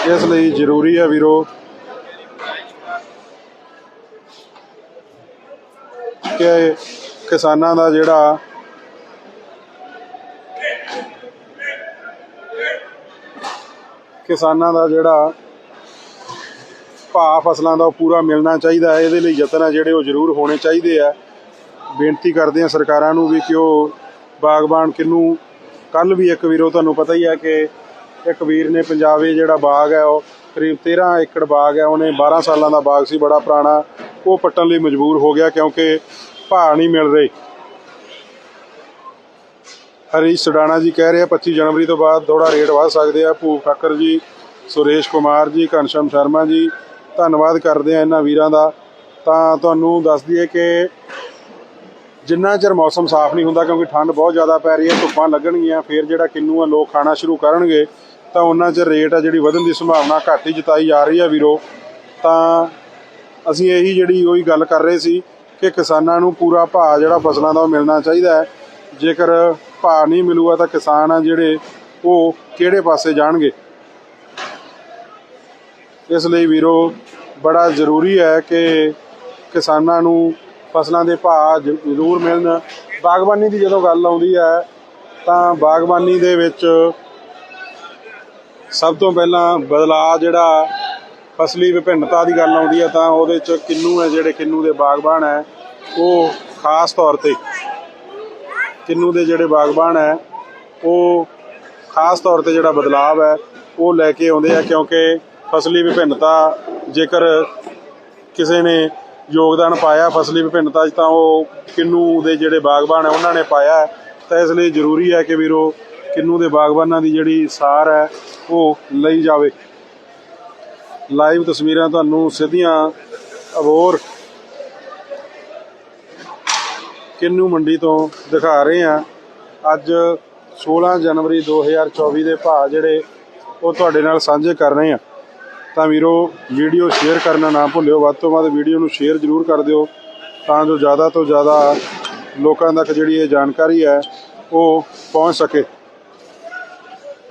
ਇਸ ਲਈ ਜ਼ਰੂਰੀ ਹੈ ਵੀਰੋ। ਕਿ ਕਿਸਾਨਾਂ ਦਾ ਜਿਹੜਾ ਕਿਸਾਨਾਂ ਦਾ ਜਿਹੜਾ ਭਾਅ ਫਸਲਾਂ ਦਾ ਉਹ ਪੂਰਾ ਮਿਲਣਾ ਚਾਹੀਦਾ ਹੈ, ਇਹਦੇ ਲਈ ਯਤਨ ਆ ਜਿਹੜੇ ਉਹ ਜ਼ਰੂਰ ਹੋਣੇ ਚਾਹੀਦੇ ਆ ਬੇਨਤੀ ਕਰਦੇ ਆ ਸਰਕਾਰਾਂ ਨੂੰ ਵੀ ਕਿ ਉਹ ਬਾਗਬਾਨ ਕਿਨੂੰ ਕੱਲ ਵੀ ਇੱਕ ਵੀਰੋ ਤੁਹਾਨੂੰ ਪਤਾ ਹੀ ਹੈ ਕਿ ਇੱਕ ਵੀਰ ਨੇ ਪੰਜਾਬੀ ਜਿਹੜਾ ਬਾਗ ਹੈ ਉਹ ਕਰੀਬ 13 ਏਕੜ ਬਾਗ ਹੈ, ਉਹਨੇ 12 ਸਾਲਾਂ ਦਾ ਬਾਗ ਸੀ, ਬੜਾ ਪੁਰਾਣਾ। ਉਹ ਪੱਟਣ ਲਈ ਮਜਬੂਰ ਹੋ ਗਿਆ ਕਿਉਂਕਿ ਭਾਅ ਨਹੀਂ ਮਿਲ ਰਹੇ। ਹਰੀਸ਼ ਸੁਡਾਣਾ ਜੀ ਕਹਿ ਰਹੇ ਆ 25 ਜਨਵਰੀ ਤੋਂ ਬਾਅਦ ਥੋੜਾ ਰੇਟ ਵਧ ਸਕਦੇ ਆ। ਭੂਪ ਠੱਕਰ ਜੀ, ਸੁਰੇਸ਼ ਕੁਮਾਰ ਜੀ, ਘਨਸ਼ਮ ਸ਼ਰਮਾ ਜੀ, ਧੰਨਵਾਦ ਕਰਦੇ ਆ ਇਹਨਾਂ ਵੀਰਾਂ ਦਾ। ਤਾਂ ਤੁਹਾਨੂੰ ਦੱਸ ਦਈਏ ਕਿ ਜਿੰਨਾ ਚਿਰ ਮੌਸਮ ਸਾਫ਼ ਨਹੀਂ ਹੁੰਦਾ ਕਿਉਂਕਿ ਠੰਡ ਬਹੁਤ ਜ਼ਿਆਦਾ ਪੈ ਰਹੀ ਹੈ, ਧੁੱਪਾਂ ਲੱਗਣਗੀਆਂ, ਫਿਰ ਜਿਹੜਾ ਕਿੰਨੂ ਆ, ਲੋਕ ਖਾਣਾ ਸ਼ੁਰੂ ਕਰਨਗੇ। ਤਾਂ ਉਹਨਾਂ 'ਚ ਰੇਟ ਆ ਜਿਹੜੀ ਵਧਣ ਦੀ ਸੰਭਾਵਨਾ ਘੱਟ ਹੀ ਜਤਾਈ ਜਾ ਰਹੀ ਹੈ ਵੀਰੋ। ਤਾਂ ਅਸੀਂ ਇਹੀ ਜਿਹੜੀ ਉਹੀ ਗੱਲ ਕਰ ਰਹੇ ਸੀ ਕਿ ਕਿਸਾਨਾਂ ਨੂੰ ਪੂਰਾ ਭਾਅ ਜਿਹੜਾ ਫਸਲਾਂ ਦਾ ਉਹ ਮਿਲਣਾ ਚਾਹੀਦਾ ਹੈ। ਜੇਕਰ ਭਾਅ ਨਹੀਂ ਮਿਲੂਗਾ ਤਾਂ ਕਿਸਾਨ ਆ ਜਿਹੜੇ ਉਹ ਕਿਹੜੇ ਪਾਸੇ ਜਾਣਗੇ? ਇਸ ਲਈ ਵੀਰੋ ਬੜਾ ਜ਼ਰੂਰੀ ਹੈ ਕਿ ਕਿਸਾਨਾਂ ਨੂੰ ਫਸਲਾਂ ਦੇ ਭਾਅ ਜ- ਜ਼ਰੂਰ ਮਿਲਣ। ਬਾਗਬਾਨੀ ਦੀ ਜਦੋਂ ਗੱਲ ਆਉਂਦੀ ਹੈ ਤਾਂ ਬਾਗਬਾਨੀ ਦੇ ਵਿੱਚ ਸਭ ਤੋਂ ਪਹਿਲਾਂ ਬਦਲਾਅ ਜਿਹੜਾ ਫਸਲੀ ਵਿਭਿੰਨਤਾ ਦੀ ਗੱਲ ਆਉਂਦੀ ਹੈ ਤਾਂ ਉਹਦੇ ਚ ਕਿੰਨੂ ਹੈ, ਜਿਹੜੇ ਕਿੰਨੂ ਦੇ ਬਾਗਬਾਨ ਹੈ, ਉਹ ਖਾਸ ਤੌਰ ਤੇ ਕਿੰਨੂ ਦੇ ਜਿਹੜੇ ਬਾਗਬਾਨ ਹੈ, ਉਹ ਖਾਸ ਤੌਰ ਤੇ ਜਿਹੜਾ ਬਦਲਾਅ ਹੈ, ਉਹ ਲੈ ਕੇ ਆਉਂਦੇ ਆ ਕਿਉਂਕਿ ਫਸਲੀ ਵਿਭਿੰਨਤਾ ਜੇਕਰ ਕਿਸੇ ਨੇ ਯੋਗਦਾਨ ਪਾਇਆ ਫਸਲੀ ਵਿਭਿੰਨਤਾ 'ਚ ਤਾਂ ਉਹ ਕਿੰਨੂ ਦੇ ਜਿਹੜੇ ਬਾਗਬਾਨ ਹੈ, ਉਹਨਾਂ ਨੇ ਪਾਇਆ ਤਾਂ ਇਸ ਲਈ ਜ਼ਰੂਰੀ ਹੈ ਕਿ ਵੀਰੋ ਕਿੰਨੂ ਦੇ ਬਾਗਬਾਨਾਂ ਦੀ ਜਿਹੜੀ ਸਾਰ ਹੈ, ਉਹ ਲਈ ਜਾਵੇ। ਲਾਈਵ ਤਸਵੀਰਾਂ ਤੁਹਾਨੂੰ ਸਿੱਧੀਆਂ ਅਬੋਰ ਕਿੰਨੂ ਮੰਡੀ ਤੋਂ ਦਿਖਾ ਰਹੇ ਹਾਂ। ਅੱਜ 16 ਜਨਵਰੀ 2024 ਦੇ ਭਾਅ ਜਿਹੜੇ, ਉਹ ਤੁਹਾਡੇ ਨਾਲ ਸਾਂਝੇ ਕਰ ਰਹੇ ਹਾਂ। ਤਾਂ ਵੀਰੋ, ਵੀਡੀਓ ਸ਼ੇਅਰ ਕਰਨਾ ਨਾ ਭੁੱਲਿਓ, ਵੱਧ ਤੋਂ ਵੱਧ ਵੀਡੀਓ ਨੂੰ ਸ਼ੇਅਰ ਜ਼ਰੂਰ ਕਰ ਦਿਓ, ਤਾਂ ਜੋ ਜ਼ਿਆਦਾ ਤੋਂ ਜ਼ਿਆਦਾ ਲੋਕਾਂ ਤੱਕ ਜਿਹੜੀ ਇਹ ਜਾਣਕਾਰੀ ਹੈ, ਉਹ ਪਹੁੰਚ ਸਕੇ।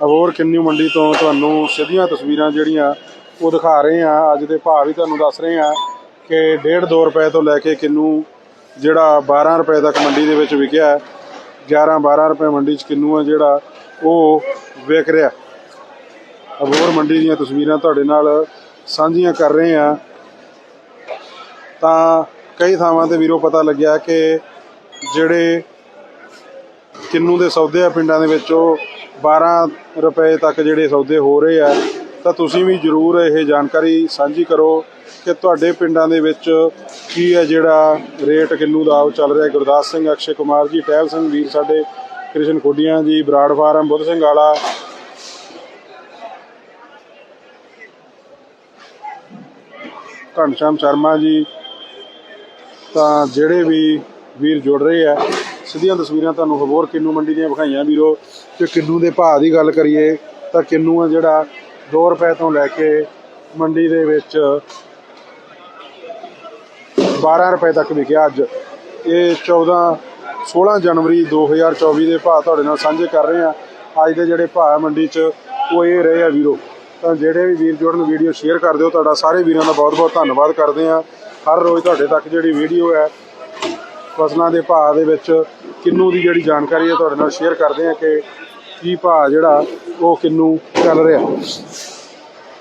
ਅਬੋਰ ਕਿੰਨੀ ਮੰਡੀ ਤੋਂ ਤੁਹਾਨੂੰ ਸਿੱਧੀਆਂ ਤਸਵੀਰਾਂ ਜਿਹੜੀਆਂ ਉਹ ਦਿਖਾ ਰਹੇ ਹਾਂ। ਅੱਜ ਦੇ ਭਾਅ ਵੀ ਤੁਹਾਨੂੰ ਦੱਸ ਰਹੇ ਹਾਂ ਕਿ 1.5 2 ਰੁਪਏ ਤੋਂ ਲੈ ਕੇ ਕਿੰਨੂ ਜਿਹੜਾ 12 ਰੁਪਏ ਤੱਕ ਮੰਡੀ ਦੇ ਵਿੱਚ ਵਿਕਿਆ ਹੈ। 11 12 ਰੁਪਏ ਮੰਡੀ 'ਚ ਕਿੰਨੂ ਹੈ ਜਿਹੜਾ ਉਹ ਵਿਕ ਰਿਹਾ। ਅਬੋਰ ਮੰਡੀ ਦੀਆਂ ਤਸਵੀਰਾਂ ਤੁਹਾਡੇ ਨਾਲ ਸਾਂਝੀਆਂ ਕਰ ਰਹੇ ਹਾਂ। ਤਾਂ ਕਈ ਥਾਵਾਂ ਤੇ ਵੀਰੋ ਪਤਾ ਲੱਗਿਆ ਕਿ ਜਿਹੜੇ ਕਿੰਨੂ ਦੇ ਸੌਦੇ ਆ ਪਿੰਡਾਂ ਦੇ ਵਿੱਚ ਉਹ 12 ਰੁਪਏ ਤੱਕ ਜਿਹੜੇ ਸੌਦੇ ਹੋ ਰਹੇ ਆ, ਤਾਂ ਤੁਸੀਂ ਵੀ ਜਰੂਰ ਇਹ ਜਾਣਕਾਰੀ ਸਾਂਝੀ ਕਰੋ ਕਿ ਤੁਹਾਡੇ ਪਿੰਡਾਂ ਦੇ ਵਿੱਚ ਕੀ ਹੈ ਜਿਹੜਾ ਰੇਟ ਕਿੰਨੂ ਦਾ ਉਹ ਚੱਲ ਰਿਹਾ। ਗੁਰਦਾਸ ਸਿੰਘ, ਅਕਸ਼ੇ ਕੁਮਾਰ ਜੀ, ਟਹਿਲ ਸਿੰਘ ਵੀਰ ਸਾਡੇ, ਕ੍ਰਿਸ਼ਨ ਕੋਡੀਆਂ ਜੀ, ਬਰਾੜ ਫਾਰਮ, ਬੁੱਧ ਸਿੰਘ ਵਾਲਾ। ਘਨਸ਼ਾਮ ਸ਼ਰਮਾ ਜੀ, ਤਾਂ ਜਿਹੜੇ ਵੀ ਵੀਰ ਜੁੜ ਰਹੇ ਆ ਸਿੱਧੀਆਂ ਤਸਵੀਰਾਂ ਤੁਹਾਨੂੰ ਹੋਰ ਕਿੰਨੂ ਮੰਡੀ ਦੀਆਂ ਵਿਖਾਈਆਂ ਵੀਰੋ। ਕਿ ਕਿੰਨੂ ਦੇ ਭਾਅ ਦੀ ਗੱਲ ਕਰੀਏ ਤਾਂ ਕਿੰਨੂ ਆ ਜਿਹੜਾ 2 ਰੁਪਏ ਤੋਂ ਲੈ ਕੇ ਮੰਡੀ ਦੇ ਵਿੱਚ 12 ਰੁਪਏ ਤੱਕ ਵਿਕਿਆ ਅੱਜ। ਇਹ 14 16 ਜਨਵਰੀ 2024 ਦੇ ਭਾਅ ਤੁਹਾਡੇ ਨਾਲ ਸਾਂਝੇ ਕਰ ਰਹੇ ਆ ਅੱਜ ਦੇ ਜਿਹੜੇ ਭਾਅ ਮੰਡੀ 'ਚ, ਉਹ ਇਹ ਰਹੇ ਆ ਵੀਰੋ। ਤਾਂ ਜਿਹੜੇ ਵੀ ਵੀਰ ਜੁੜਨ ਵੀਡੀਓ ਸ਼ੇਅਰ ਕਰ ਦਿਓ, ਤੁਹਾਡਾ ਸਾਰੇ ਵੀਰਾਂ ਦਾ ਬਹੁਤ-ਬਹੁਤ ਧੰਨਵਾਦ ਕਰਦੇ ਆ ਹਰ ਰੋਜ਼ ਤੁਹਾਡੇ ਤੱਕ ਜਿਹੜੀ ਵੀਡੀਓ ਹੈ ਫਸਲਾਂ ਦੇ ਭਾਅ ਦੇ ਵਿੱਚ ਕਿੰਨੂ ਦੀ ਜਿਹੜੀ ਜਾਣਕਾਰੀ ਹੈ ਤੁਹਾਡੇ ਨਾਲ ਸ਼ੇਅਰ ਕਰਦੇ ਹਾਂ ਕਿ ਕੀ ਭਾਅ ਜਿਹੜਾ ਉਹ ਕਿੰਨੂ ਚੱਲ ਰਿਹਾ।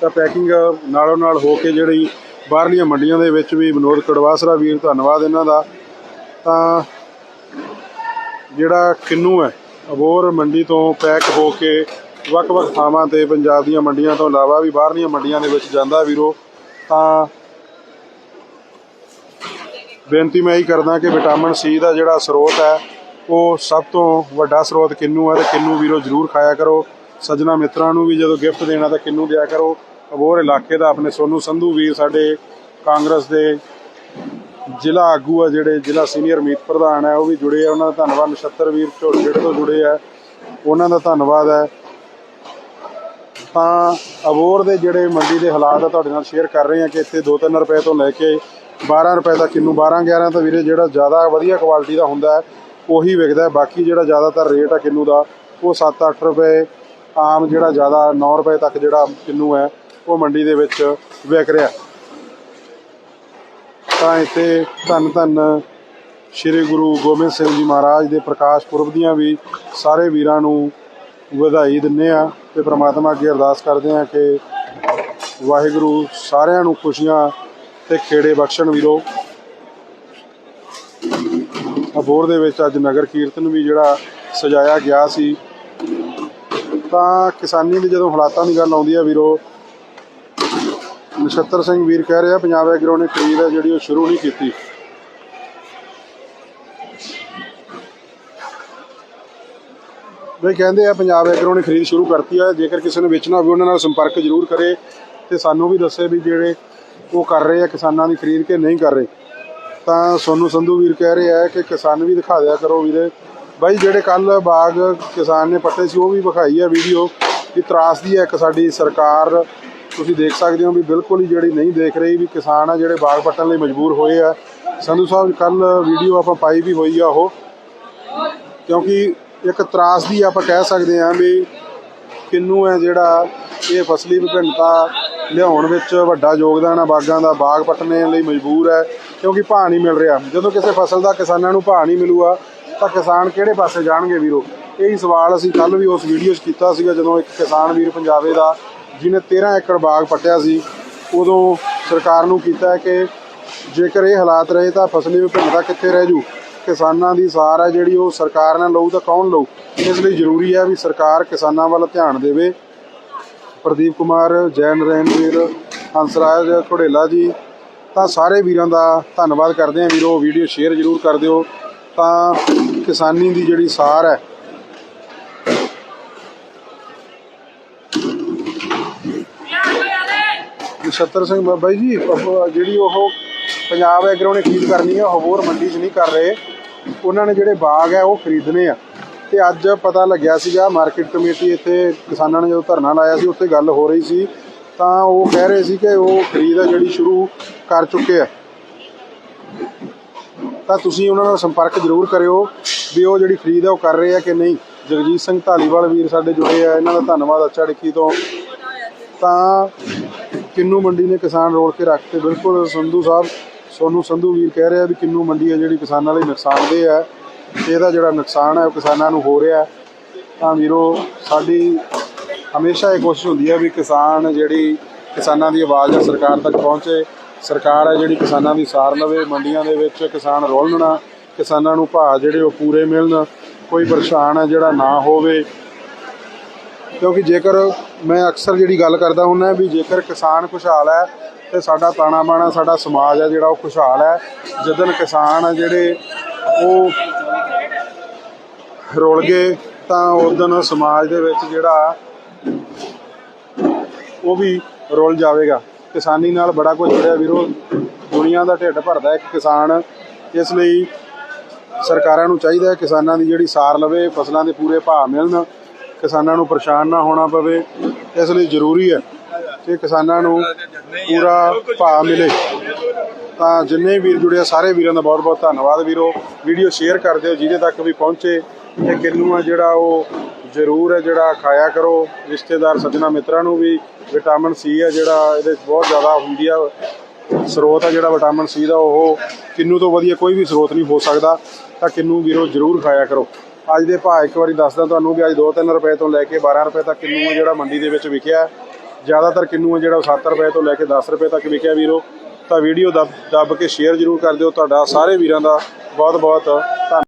ਤਾਂ ਪੈਕਿੰਗ ਨਾਲੋਂ ਨਾਲ ਹੋ ਕੇ ਜਿਹੜੀ ਬਾਹਰਲੀਆਂ ਮੰਡੀਆਂ ਦੇ ਵਿੱਚ ਵੀ ਵਿਨੋਦ ਕੜਵਾਸਰਾ ਵੀਰ, ਧੰਨਵਾਦ ਇਹਨਾਂ ਦਾ। ਤਾਂ ਜਿਹੜਾ ਕਿੰਨੂ ਹੈ ਅਬੋਰ ਮੰਡੀ ਤੋਂ ਪੈਕ ਹੋ ਕੇ ਵੱਖ-ਵੱਖ ਥਾਵਾਂ ਤੇ ਪੰਜਾਬ ਦੀਆਂ ਮੰਡੀਆਂ ਤੋਂ ਇਲਾਵਾ ਵੀ ਬਾਹਰਲੀਆਂ ਮੰਡੀਆਂ ਦੇ ਵਿੱਚ ਜਾਂਦਾ ਵੀਰੋ, ਤਾਂ ਬੇਨਤੀ ਮੈਂ ਇਹੀ ਕਰਦਾ ਕਿ ਵਿਟਾਮਿਨ ਸੀ ਦਾ ਜਿਹੜਾ ਸਰੋਤ ਹੈ, ਉਹ ਸਭ ਤੋਂ ਵੱਡਾ ਸਰੋਤ ਕਿੰਨੂ ਹੈ ਤੇ ਕਿੰਨੂ ਵੀਰੋ ਜ਼ਰੂਰ ਖਾਇਆ ਕਰੋ। ਸੱਜਣਾ ਮਿੱਤਰਾਂ ਨੂੰ ਵੀ ਜਦੋਂ ਗਿਫਟ ਦੇਣਾ ਤਾਂ ਕਿੰਨੂ ਦਿਆ ਕਰੋ। ਅਬੋਰ ਇਲਾਕੇ ਦਾ ਆਪਣੇ ਸੋਨੂ ਸੰਧੂ ਵੀਰ ਸਾਡੇ ਕਾਂਗਰਸ ਦੇ ਜ਼ਿਲ੍ਹਾ ਆਗੂ ਆ, ਜਿਹੜੇ ਜ਼ਿਲ੍ਹਾ ਸੀਨੀਅਰ ਮੀਤ ਪ੍ਰਧਾਨ ਹੈ, ਉਹ ਵੀ ਜੁੜੇ ਆ। ਉਹਨਾਂ ਦਾ ਧੰਨਵਾਦ, ਨਛੱਤਰ ਵੀਰ ਝੋਟਗੇੜ ਤੋਂ ਜੁੜੇ ਆ। ਉਹਨਾਂ ਦਾ ਧੰਨਵਾਦ ਹੈ। ਤਾਂ ਅਬੋਰ ਦੇ ਜਿਹੜੇ ਮੰਡੀ ਦੇ ਹਾਲਾਤ ਆ, ਤੁਹਾਡੇ ਨਾਲ ਸ਼ੇਅਰ ਕਰ ਰਹੇ ਹਾਂ ਕਿ ਇੱਥੇ 2-3 ਰੁਪਏ ਤੋਂ ਲੈ ਕੇ 12 ਰੁਪਏ ਦਾ ਕਿੰਨੂ 12 11 ਤਾਂ ਵੀਰੇ ਜਿਹੜਾ ਜ਼ਿਆਦਾ ਵਧੀਆ ਕੁਆਲਿਟੀ ਦਾ ਹੁੰਦਾ ਉਹੀ ਵਿਕਦਾ ਬਾਕੀ ਜਿਹੜਾ ਜ਼ਿਆਦਾਤਰ ਰੇਟ ਆ ਕਿੰਨੂ ਦਾ, ਉਹ 7-8 ਰੁਪਏ ਆਮ ਜਿਹੜਾ ਜ਼ਿਆਦਾ 9 ਰੁਪਏ ਤੱਕ ਜਿਹੜਾ ਕਿੰਨੂ ਹੈ, ਉਹ ਮੰਡੀ ਦੇ ਵਿੱਚ ਵਿਕ ਰਿਹਾ। ਤਾਂ ਇੱਥੇ ਧੰਨ ਧੰਨ ਸ੍ਰੀ ਗੁਰੂ ਗੋਬਿੰਦ ਸਿੰਘ ਜੀ ਮਹਾਰਾਜ ਦੇ ਪ੍ਰਕਾਸ਼ ਪੁਰਬ ਦੀਆਂ ਵੀ ਸਾਰੇ ਵੀਰਾਂ ਨੂੰ ਵਧਾਈ ਦਿੰਨੇ ਆ ਤੇ ਪ੍ਰਮਾਤਮਾ ਅੱਗੇ ਅਰਦਾਸ ਕਰਦੇ ਆ ਕਿ ਵਾਹਿਗੁਰੂ ਸਾਰਿਆਂ ਨੂੰ ਖੁਸ਼ੀਆਂ ਤੇ ਖੇੜੇ ਬਖਸ਼ਣ ਵੀਰੋ। ਅਬੋਰ ਦੇ ਵਿੱਚ ਅੱਜ ਨਗਰ ਕੀਰਤਨ ਵੀ ਜਿਹੜਾ ਸਜਾਇਆ ਗਿਆ ਸੀ। ਤਾਂ ਕਿਸਾਨੀ ਦੇ ਜਦੋਂ ਹਾਲਾਤਾਂ ਦੀ ਗੱਲ ਆਉਂਦੀ ਹੈ ਵੀਰੋ, ਨਛੱਤਰ ਸਿੰਘ ਵੀਰ ਕਹਿ ਰਿਹਾ, ਪੰਜਾਬ ਐਗਰੋ ਨੇ ਖਰੀਦ ਹੈ ਜਿਹੜੀ ਉਹ ਸ਼ੁਰੂ ਨਹੀਂ ਕੀਤੀ। ਬਈ ਕਹਿੰਦੇ ਆ, ਪੰਜਾਬ ਐਗਰੋ ਨੇ ਖਰੀਦ ਸ਼ੁਰੂ ਕਰਤੀ ਹੈ ਜੇਕਰ ਕਿਸੇ ਨੇ ਵੇਚਣਾ ਹੋਵੇ, ਉਹਨਾਂ ਨਾਲ ਸੰਪਰਕ ਜ਼ਰੂਰ ਕਰੇ ਤੇ ਸਾਨੂੰ ਵੀ ਦੱਸੇ ਵੀ ਜਿਹੜੇ ਉਹ ਕਰ ਰਹੇ ਆ, ਕਿਸਾਨਾਂ ਦੀ ਖਰੀਦ ਕੇ ਨਹੀਂ ਕਰ ਰਹੇ। ਤਾਂ ਸੋਨੂੰ ਸੰਧੂ ਵੀਰ ਕਹਿ ਰਹੇ ਆ ਕਿ ਕਿਸਾਨ ਵੀ ਦਿਖਾ ਦਿਆ ਕਰੋ ਵੀਰੇ। ਬਾਈ, ਜਿਹੜੇ ਕੱਲ ਬਾਗ ਕਿਸਾਨ ਨੇ ਪੱਟੇ ਸੀ, ਉਹ ਵੀ ਵਿਖਾਈ ਆ ਵੀਡੀਓ ਕਿ ਤਰਾਸਦੀ ਹੈ ਇੱਕ ਸਾਡੀ ਸਰਕਾਰ। ਤੁਸੀਂ ਦੇਖ ਸਕਦੇ ਹੋ ਵੀ ਬਿਲਕੁਲ ਹੀ ਜਿਹੜੀ ਨਹੀਂ ਦੇਖ ਰਹੀ ਵੀ ਕਿਸਾਨ ਆ, ਜਿਹੜੇ ਬਾਗ ਪੱਟਣ ਲਈ ਮਜਬੂਰ ਹੋਏ ਆ। ਸੰਧੂ ਸਾਹਿਬ ਕੱਲ ਵੀਡੀਓ ਆਪਾਂ ਪਾਈ ਵੀ ਹੋਈ ਆ ਉਹ। ਕਿਉਂਕਿ ਇੱਕ ਤਰਾਸਦੀ ਆਪਾਂ ਕਹਿ ਸਕਦੇ ਹਾਂ ਵੀ ਕਿੰਨੂ ਹੈ ਜਿਹੜਾ ਇਹ ਫਸਲੀ ਵਿਭਿੰਨਤਾ ਲਿਆਉਣ ਵਿੱਚ ਵੱਡਾ ਯੋਗਦਾਨ ਹੈ ਬਾਗਾਂ ਦਾ ਬਾਗ ਪੱਟਣੇ ਲਈ ਮਜਬੂਰ ਹੈ, ਕਿਉਂਕਿ ਭਾਅ ਨਹੀਂ ਮਿਲ ਰਿਹਾ। ਜਦੋਂ ਕਿਸੇ ਫਸਲ ਦਾ ਕਿਸਾਨਾਂ ਨੂੰ ਭਾਅ ਨਹੀਂ ਮਿਲੂਗਾ, ਤਾਂ ਕਿਸਾਨ ਕਿਹੜੇ ਪਾਸੇ ਜਾਣਗੇ ਵੀਰੋ? ਇਹੀ ਸਵਾਲ ਅਸੀਂ ਕੱਲ ਵੀ ਉਸ ਵੀਡੀਓ 'ਚ ਕੀਤਾ ਸੀਗਾ, ਜਦੋਂ ਇੱਕ ਕਿਸਾਨ ਵੀਰ ਪੰਜਾਬੇ ਦਾ, ਜਿਹਨੇ 13 ਏਕੜ ਬਾਗ ਪੱਟਿਆ ਸੀ, ਉਦੋਂ ਸਰਕਾਰ ਨੂੰ ਕੀਤਾ ਕਿ ਜੇਕਰ ਇਹ ਹਾਲਾਤ ਰਹੇ, ਤਾਂ ਫਸਲੀ ਵਿਭਿੰਨਤਾ ਕਿੱਥੇ ਰਹਿ ਜੂ? ਕਿਸਾਨਾਂ ਦੀ ਸਾਰ ਹੈ ਜਿਹੜੀ ਉਹ ਸਰਕਾਰ ਨਾਲ ਲਊ ਤਾਂ ਕੌਣ ਲਊ? ਇਸ ਲਈ ਜ਼ਰੂਰੀ ਹੈ ਵੀ ਸਰਕਾਰ ਕਿਸਾਨਾਂ ਵੱਲ ਧਿਆਨ ਦੇਵੇ ਪ੍ਰਦੀਪ ਕੁਮਾਰ ਜੈ ਨਰੈਣ ਵੀਰ ਹੰਸਰਾਜ ਘੋੜੇਲਾ ਜੀ, ਤਾਂ ਸਾਰੇ ਵੀਰਾਂ ਦਾ ਧੰਨਵਾਦ ਕਰਦੇ ਹਾਂ ਵੀਰੋ, ਵੀਡੀਓ ਸ਼ੇਅਰ ਜ਼ਰੂਰ ਕਰ ਦਿਓ। ਤਾਂ ਕਿਸਾਨੀ ਦੀ ਜਿਹੜੀ ਸਾਰ ਹੈ, ਨਛੱਤਰ ਸਿੰਘ ਬਾਬਾ ਜੀ ਜਿਹੜੀ ਉਹ ਪੰਜਾਬ ਐਗਰੋ ਨੇ ਖਰੀਦ ਕਰਨੀ ਹੈ, ਉਹ ਹੋਰ ਮੰਡੀ 'ਚ ਨਹੀਂ ਕਰ ਰਹੇ। ਉਹਨਾਂ ਨੇ ਜਿਹੜੇ ਬਾਗ ਹੈ, ਉਹ ਖਰੀਦਣੇ ਆ। ਤੇ ਅੱਜ ਪਤਾ ਲੱਗਿਆ ਸੀਗਾ ਮਾਰਕੀਟ ਕਮੇਟੀ ਇੱਥੇ ਕਿਸਾਨਾਂ ਨੇ ਜਦੋਂ ਧਰਨਾ ਲਾਇਆ ਸੀ, ਉੱਥੇ ਗੱਲ ਹੋ ਰਹੀ ਸੀ, ਤਾਂ ਉਹ ਕਹਿ ਰਹੇ ਸੀ ਕਿ ਉਹ ਖਰੀਦ ਹੈ ਜਿਹੜੀ ਸ਼ੁਰੂ ਕਰ ਚੁੱਕੇ ਆ। ਤਾਂ ਤੁਸੀਂ ਉਹਨਾਂ ਨਾਲ ਸੰਪਰਕ ਜ਼ਰੂਰ ਕਰਿਓ ਵੀ ਉਹ ਜਿਹੜੀ ਖਰੀਦ ਹੈ ਉਹ ਕਰ ਰਹੇ ਆ ਕਿ ਨਹੀਂ। ਜਗਜੀਤ ਸਿੰਘ ਢਾਲੀਵਾਲ ਵੀਰ ਸਾਡੇ ਜੁੜੇ ਆ, ਇਹਨਾਂ ਦਾ ਧੰਨਵਾਦ ਅੱਛਾ ਡਿੱਕੀ ਤੋਂ। ਤਾਂ ਕਿੰਨੂ ਮੰਡੀ ਨੇ ਕਿਸਾਨ ਰੋਲ ਕੇ ਰੱਖਤੇ ਬਿਲਕੁਲ ਸੰਧੂ ਸਾਹਿਬ, ਸੋਨੂੰ ਸੰਧੂ ਵੀਰ ਕਹਿ ਰਿਹਾ ਵੀ ਕਿੰਨੂ ਮੰਡੀ ਹੈ ਜਿਹੜੀ ਕਿਸਾਨਾਂ ਲਈ ਨੁਕਸਾਨਦੇਹ ਹੈ ਇਹਦਾ ਜਿਹੜਾ ਨੁਕਸਾਨ ਹੈ, ਉਹ ਕਿਸਾਨਾਂ ਨੂੰ ਹੋ ਰਿਹਾ ਤਾਂ ਵੀਰੋ, ਸਾਡੀ ਹਮੇਸ਼ਾ ਇਹ ਕੋਸ਼ਿਸ਼ ਹੁੰਦੀ ਹੈ ਵੀ ਕਿਸਾਨ ਜਿਹੜੀ ਕਿਸਾਨਾਂ ਦੀ ਆਵਾਜ਼ ਹੈ ਸਰਕਾਰ ਤੱਕ ਪਹੁੰਚੇ। ਸਰਕਾਰ ਹੈ ਜਿਹੜੀ ਕਿਸਾਨਾਂ ਦੀ ਸਾਰ ਲਵੇ, ਮੰਡੀਆਂ ਦੇ ਵਿੱਚ ਕਿਸਾਨ ਰੋਲਣ ਕਿਸਾਨਾਂ ਨੂੰ ਭਾਅ ਜਿਹੜੇ ਉਹ ਪੂਰੇ ਮਿਲਣ। ਕੋਈ ਪਰੇਸ਼ਾਨ ਹੈ ਜਿਹੜਾ ਨਾ ਹੋਵੇ। ਕਿਉਂਕਿ ਜੇਕਰ ਮੈਂ ਅਕਸਰ ਜਿਹੜੀ ਗੱਲ ਕਰਦਾ ਹੁੰਦਾ ਵੀ ਜੇਕਰ ਕਿਸਾਨ ਖੁਸ਼ਹਾਲ ਹੈ, ਤੇ ਸਾਡਾ ਤਾਣਾ ਬਾਣਾ ਸਾਡਾ ਸਮਾਜ ਹੈ ਜਿਹੜਾ ਉਹ ਖੁਸ਼ਹਾਲ ਹੈ। ਜਦੋਂ ਕਿਸਾਨ ਆ ਜਿਹੜੇ ਉਹ ਰੁਲ ਗਏ, ਤਾਂ ਉਦੋਂ ਸਮਾਜ ਦੇ ਵਿੱਚ ਜਿਹੜਾ ਉਹ ਵੀ ਰੁਲ ਜਾਵੇਗਾ। ਕਿਸਾਨੀ ਨਾਲ ਬੜਾ ਕੁਝ ਜੁੜਿਆ ਵੀਰੋ। ਦੁਨੀਆ ਦਾ ਢਿੱਡ ਭਰਦਾ ਇੱਕ ਕਿਸਾਨ। ਇਸ ਲਈ ਸਰਕਾਰਾਂ ਨੂੰ ਚਾਹੀਦਾ ਹੈ ਕਿਸਾਨਾਂ ਦੀ ਜਿਹੜੀ ਸਾਰ ਲਵੇ, ਫਸਲਾਂ ਦੇ ਪੂਰੇ ਭਾਅ ਮਿਲਣ। ਕਿਸਾਨਾਂ ਨੂੰ ਪਰੇਸ਼ਾਨ ਨਾ ਹੋਣਾ ਪਵੇ। ਇਸ ਲਈ ਜ਼ਰੂਰੀ ਹੈ ਕਿ ਕਿਸਾਨਾਂ ਨੂੰ ਪੂਰਾ ਭਾਅ ਮਿਲੇ। ਤਾਂ ਜਿੰਨੇ ਵੀਰ ਜੁੜੇ ਆ, ਸਾਰੇ ਵੀਰਾਂ ਦਾ ਬਹੁਤ ਬਹੁਤ ਧੰਨਵਾਦ ਵੀਰੋ। ਵੀਡੀਓ ਸ਼ੇਅਰ ਕਰ ਦਿਓ, ਜਿਹਦੇ ਤੱਕ ਵੀ ਪਹੁੰਚੇ। ਇਹ ਕਿੰਨੂ ਆ ਜਿਹੜਾ ਉਹ ਜ਼ਰੂਰ ਹੈ, ਜਿਹੜਾ ਖਾਇਆ ਕਰੋ। ਰਿਸ਼ਤੇਦਾਰ, ਸੱਜਣਾ ਮਿੱਤਰਾਂ ਨੂੰ ਵੀ ਵਿਟਾਮਿਨ ਸੀ ਹੈ ਜਿਹੜਾ, ਇਹਦੇ ਬਹੁਤ ਜ਼ਿਆਦਾ ਹੁੰਦੀ ਆ। ਸਰੋਤ ਹੈ ਜਿਹੜਾ ਵਿਟਾਮਿਨ ਸੀ ਦਾ, ਉਹ ਕਿੰਨੂ ਤੋਂ ਵਧੀਆ ਕੋਈ ਵੀ ਸਰੋਤ ਨਹੀਂ ਹੋ ਸਕਦਾ। ਤਾਂ ਕਿੰਨੂ ਵੀਰੋ ਜ਼ਰੂਰ ਖਾਇਆ ਕਰੋ। ਅੱਜ ਦੇ ਭਾਅ ਇੱਕ ਵਾਰੀ ਦੱਸਦਾ ਤੁਹਾਨੂੰ ਵੀ ਅੱਜ 2-3 ਰੁਪਏ ਤੋਂ ਲੈ ਕੇ 12 ਰੁਪਏ ਤੱਕ ਕਿੰਨੂ ਜਿਹੜਾ ਮੰਡੀ ਦੇ ਵਿੱਚ ਵਿਕਿਆ। ਜ਼ਿਆਦਾਤਰ ਕਿੰਨੂ ਹੈ ਜਿਹੜਾ ਉਹ 7 ਰੁਪਏ ਤੋਂ ਲੈ ਕੇ 10 ਰੁਪਏ ਤੱਕ ਵਿਕਿਆ ਵੀਰੋ। ਤਾਂ ਵੀਡੀਓ ਦੱਬ ਦੱਬ ਕੇ ਸ਼ੇਅਰ ਜ਼ਰੂਰ ਕਰ ਦਿਓ। ਤੁਹਾਡਾ ਸਾਰੇ ਵੀਰਾਂ ਦਾ ਬਹੁਤ ਬਹੁਤ ਧੰਨਵਾਦ।